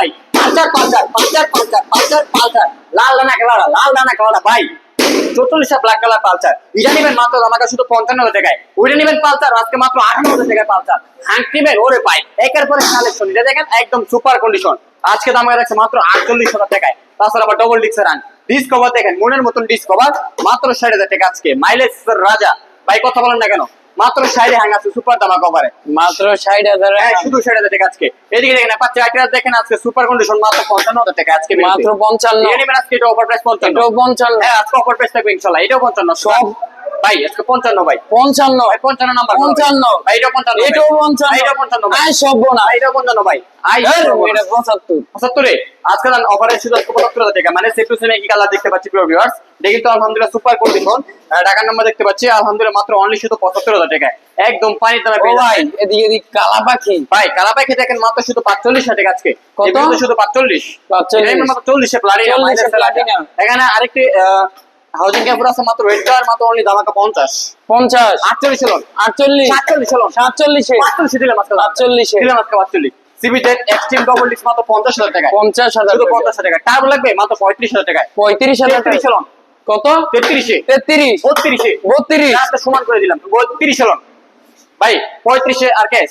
ভাই। লাল কালার লাল কালার ভাই। ব্ল্যাক কালার এটা নেবেন মাত্র আমাকে শুধু পঞ্চান্ন হাজার ওইটা নেবেন আজকে মাত্র আঠান্ন হাজার হ্যান্ড ওরে পাই একের পরে কালেকশন এটা দেখেন, একদম সুপার কন্ডিশন আজকে দাম মাত্র আটচল্লিশ হাজার টাকায়। তাছাড়া আবার ডবল ডিক্সের আন ডিসকভার দেখেন, মনের মতন ডিসকভার মাত্র ষাট হাজার টাকা আজকে। মাইলেজ রাজা। ভাই, কথা বলেন না কেন? মাত্র সাইডে হ্যাং আছে সুপার দামা কভারে মাত্র ষাট হাজার হ্যাঁ শুধু ষাট হাজার টাকা আজকে। এদিকে দেখেন পাচ্ছে আইটার দেখেন আজকে সুপার কন্ডিশন মাত্র পঞ্চান্ন হাজার টাকা আজকে মাত্র পঞ্চান্ন। আজকে এটা অফার প্রাইস পঞ্চান্ন। পঞ্চান্ন। হ্যাঁ আজকে অফার প্রাইস থাকবে ইনশাল্লাহ এটাও পঞ্চান্ন। সব ভাই আজকে 55 ভাই। 55 ভাই 55 নাম্বার 55 ভাই এটা 55 এটা 55 এটা 55 ভাই। সব না। এটা 55 ভাই নাম্বার দেখতে পাচ্ছি মাত্র অনলি শুধু 75000 টাকা একদম পানির দামে পেয়ে ভাই এদিকে এদিক কালা ভাই কালা পাখি দেখেন মাত্র শুধু 45 টাকা আজকে। শুধু 45 45 মাত্র 40 এখানে আরেকটি হাউজিং ক্যাপুর আছে মাত্র রেড কালার মাত্র অনলি দামাকা 50 50 48 লন 48 47 লন 47 48 দিলাম আজকে 48 দিলাম আজকে 48 সিবিটেড এক্সট্রিম ডবল ডিস্ক মাত্র 50000 টাকা 50000 শুধু 50000 টাকা টার্বো লাগবে মাত্র 35000 টাকা 35000 টাকা লন কত? 33 33 32 32 সমান করে দিলাম। 32 লন ভাই 35 আর কেস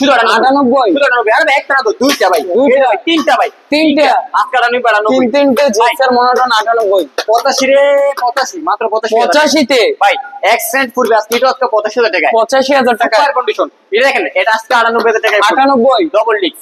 শুধু আটানব্বই? শুধু আটানব্বই আরে ভাই একটা না তো দুইটা ভাই। দুইটা? এই ভাই, তিনটা ভাই। তিনটা? আজকে আটানব্বই তিন তিনটে জিক্সার মনোটন আটানব্বই। পঁচাশি রে পঁচাশি। মাত্র পঁচাশি। পঁচাশিতে? ভাই এক্সেন্ট পূর্বে আজকে এটা আজকে পঁচাশি হাজার টাকা পঁচাশি হাজার টাকা কন্ডিশন এটা দেখেন এটা আজকে আটানব্বই হাজার টাকা আটানব্বই। ডবল ডিক্স।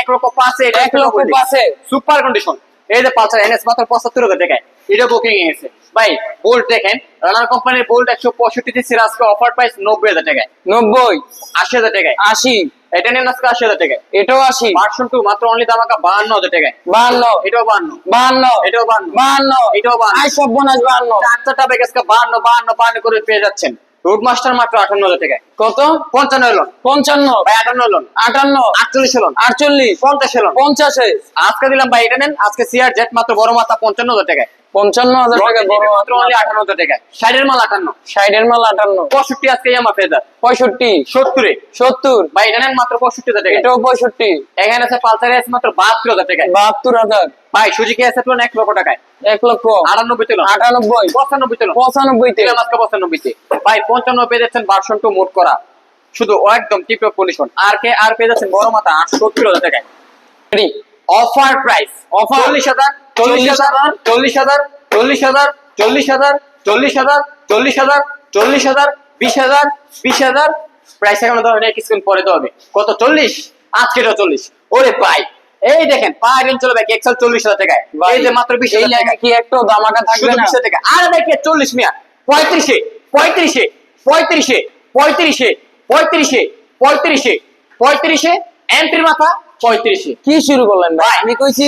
এক লক্ষ পাঁচে এক লক্ষ পাঁচে। সুপার কন্ডিশন এই যে পাঁচ এনএস মাত্র পঁচাত্তর হাজার টাকায়। এটা বুকিং এ গেছে। ভাই বোল্ট দেখেন রানার কোম্পানির বোল্ট একশো পঁয়ষট্টি দিচ্ছে আজকে অফার প্রাইস নব্বই হাজার টাকায়। নব্বই। আশি হাজার টাকায়। আশি। এটা নেন আজকে আশি হাজার টাকায়। এটাও আশি। ভার্সন টু মাত্র অনলি দামাকা বাহান্ন হাজার টাকায়। বাহান্ন। এটাও বাহান্ন। বাহান্ন। এটাও বাহান্ন। বাহান্ন। এটাও বাহান্ন। আয় সব্যনাশ বাহান্ন। চার চারটা ব্যাগ আজকে বাহান্ন বাহান্ন বাহান্ন করে পেয়ে যাচ্ছেন। রুট মাস্টার মাত্র আটান্ন হাজার টাকায়। কত? পঞ্চান্ন এলন পঞ্চান্ন। ভাই আটান্ন এলন আটান্ন। আটচল্লিশ এলন আটচল্লিশ। পঞ্চাশ এলন পঞ্চাশে। আজকে দিলাম ভাই এটা নেন। আজকে সিআর জেট মাত্র বড় মাথা পঞ্চান্ন হাজার টাকায়। পঞ্চান্ন হাজার টাকা বড় মাত্র অনলি আটান্ন হাজার ষাটের মাল আটান্ন। সাইডের মাল আটান্ন। পঁয়ষট্টি আজকে সত্তরে। সত্তর। ভাই এটা মাত্র পঁয়ষট্টি হাজার টাকা এটাও পঁয়ষট্টি। এখানে আছে পালসার আছে মাত্র বাহাত্তর হাজার টাকায়। বাহাত্তর হাজার। ভাই সুজুকি আছে প্লান এক লক্ষ টাকায়। এক লক্ষ। আটানব্বই তেল। আটানব্বই। পঁচানব্বই তেল। পঁচানব্বইতে। ভাই যাচ্ছেন ভার্সন টু মোট করা। শুধু একদম টিপটপ কন্ডিশন আর কে আর পেয়ে যাচ্ছেন বড় মাথা আটষট্টি হাজার টাকায়। অফার প্রাইস অফার চল্লিশ হাজার। চল্লিশ হাজার চল্লিশ হাজার চল্লিশ হাজার চল্লিশ হাজার চল্লিশ হাজার চল্লিশ হাজার চল্লিশ হাজার বিশ হাজার বিশ হাজার। প্রাইস এখন ধরেন কিছুক্ষণ পরে দেওয়া হবে কত? চল্লিশ? আজকে এটা চল্লিশ। ওরে ভাই এই দেখেন পাঁচ ইঞ্চ চলবে এক্সেল চল্লিশ হাজার টাকায়। এই যে মাত্র বিশ হাজার টাকা কি একটু দামাকা থাকবে বিশ হাজার টাকা। আর দেখে চল্লিশ মিয়া? পঁয়ত্রিশে পঁয়ত্রিশে পঁয়ত্রিশে পঁয়ত্রিশে পঁয়ত্রিশে পঁয়ত্রিশে পঁয়ত্রিশে এন্ট্রির মাথা পঁয়ত্রিশে। কি শুরু করলেন ভাই? আমি কইছি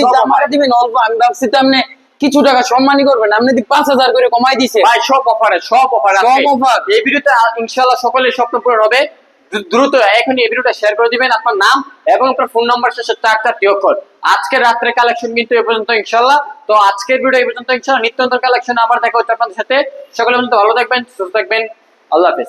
দিবেন অল্প আমি ভাবছি তো আপনি কিছু টাকা সম্মানই করবেন আপনি পাঁচ হাজার করে কমাই দিছে ভাই সব অফারে সব অফার সব offer। এই ভিডিওতে সকলের স্বপ্ন পূরণ হবে। দ্রুত এখন এই ভিডিওটা শেয়ার করে দিবেন আপনার নাম এবং আপনার ফোন নাম্বার শেষে চার চারটি অক্ষর আজকে রাত্রে কালেকশন কিন্তু এই পর্যন্ত ইনশাআল্লাহ। তো আজকের ভিডিও এই পর্যন্ত ইনশাআল্লাহ। নিত্য কালেকশন আবার দেখা হচ্ছে আপনাদের সাথে। সকলে পর্যন্ত ভালো থাকবেন সুস্থ থাকবেন। আল্লাহ হাফেজ।